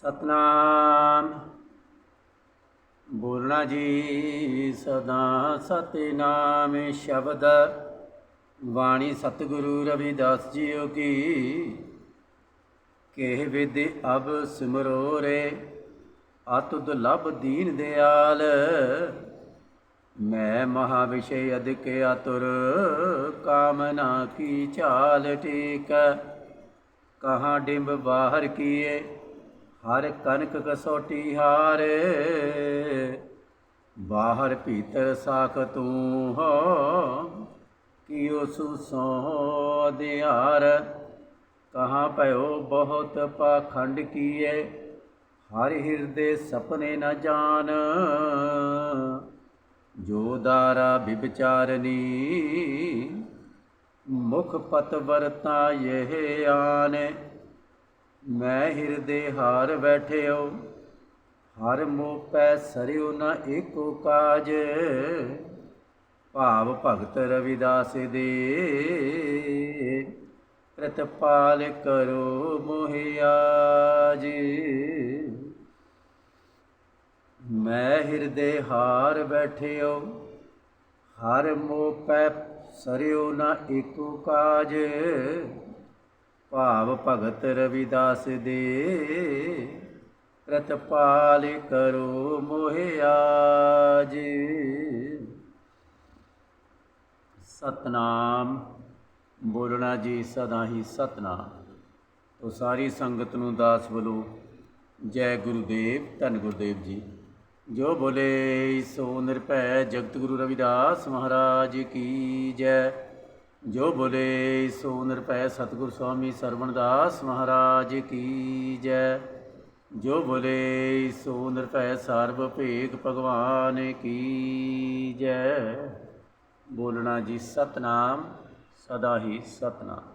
ਸਤਨਾਮ। ਬੋਲਣਾ ਜੀ ਸਦਾ ਸਤਿਨਾਮ ਸ਼ਬਦ। ਬਾਣੀ ਸਤਿਗੁਰੂ ਰਵਿਦਾਸ ਜੀਓ ਕੀ। ਕਿਹ ਵਿਦ ਅਬ ਸਿਮਰੋ ਰੇ ਅਤੁਦ ਦੁਲਭ ਦੀਨ ਦਿਆਲ। ਮੈਂ ਮਹਾ ਵਿਸ਼ੇ ਅਧਿਕ ਅਤੁਰ, ਕਾਮਨਾ ਕੀ ਚਾਲ ਟੇਕ। ਕਹਾ ਡਿੰਬ ਬਾਹਰ ਕੀਏ ਹਰ ਕਨਕ ਕਸੋਟੀ ਹਾਰ, ਬਾਹਰ ਭੀਤਰ ਸਾਖ ਤੂੰ ਹੋ, ਕੀਓ ਸੁਸੋ ਦਿਆਰ। ਕਹਾਂ ਭਇਓ ਬਹੁਤ ਪਾਖੰਡ ਕੀਏ, ਹਰ ਹਿਰਦੇ ਸਪਨੇ ਨ ਜਾਣ ਜੋ ਦਾਰਾ ਬਿਬਚਾਰਨੀ, ਮੁਖ ਪਤ ਵਰਤਾ ਇਹ ਆਨੇ। ਮੈਂ ਹਿਰਦੇ ਹਾਰ ਬੈਠਿਓ, ਹਰ ਮੋਹ ਪੈ ਸਰਿਓ ਨ ਏਕੋ ਕਾਜ। ਭਾਵ ਭਗਤ ਰਵਿਦਾਸ ਦੇ, ਪ੍ਰਤਪਾਲ ਕਰੋ ਮੋਹਿਆਜ ਮੈਂ ਹਿਰਦੇ ਹਾਰ ਬੈਠਿਓ, ਹਰ ਮੋਹ ਪੈ ਸਰਿਓ ਨ ਏਕੋ ਕਾਜ। ਭਾਵ ਭਗਤ ਰਵਿਦਾਸ ਦੇ। ਪ੍ਰਤਪਾਲ ਕਰੋ ਮੋਹਿਆਜ ਸਤਨਾਮ। ਬੋਲਣਾ ਜੀ ਸਦਾ ਹੀ ਸਤਨਾਮ। ਤੋ ਸਾਰੀ ਸੰਗਤ ਨੂੰ ਦਾਸ ਬੋਲੋ ਜੈ ਗੁਰੂਦੇਵ, ਧੰਨ ਗੁਰਦੇਵ ਜੀ। ਜੋ ਬੋਲੇ, ਸੋ ਨਿਰਭੈ ਜਗਤ ਗੁਰੂ ਰਵਿਦਾਸ ਮਹਾਰਾਜ ਕੀ ਜੈ। ਜੋ ਬੋਲੇ ਸੋ ਨਿਰਭੈ ਸਤਿਗੁਰ ਸੁਆਮੀ ਸਰਵਣਦਾਸ ਮਹਾਰਾਜ ਕੀ ਜੈ। ਜੋ ਬੋਲੇ ਸੋ ਨਿਰਪੈ ਸਰਬ ਭੇਗ ਭਗਵਾਨ ਕੀ ਜੈ। ਬੋਲਣਾ ਜੀ ਸਤਨਾਮ, ਸਦਾ ਹੀ ਸਤਨਾਮ।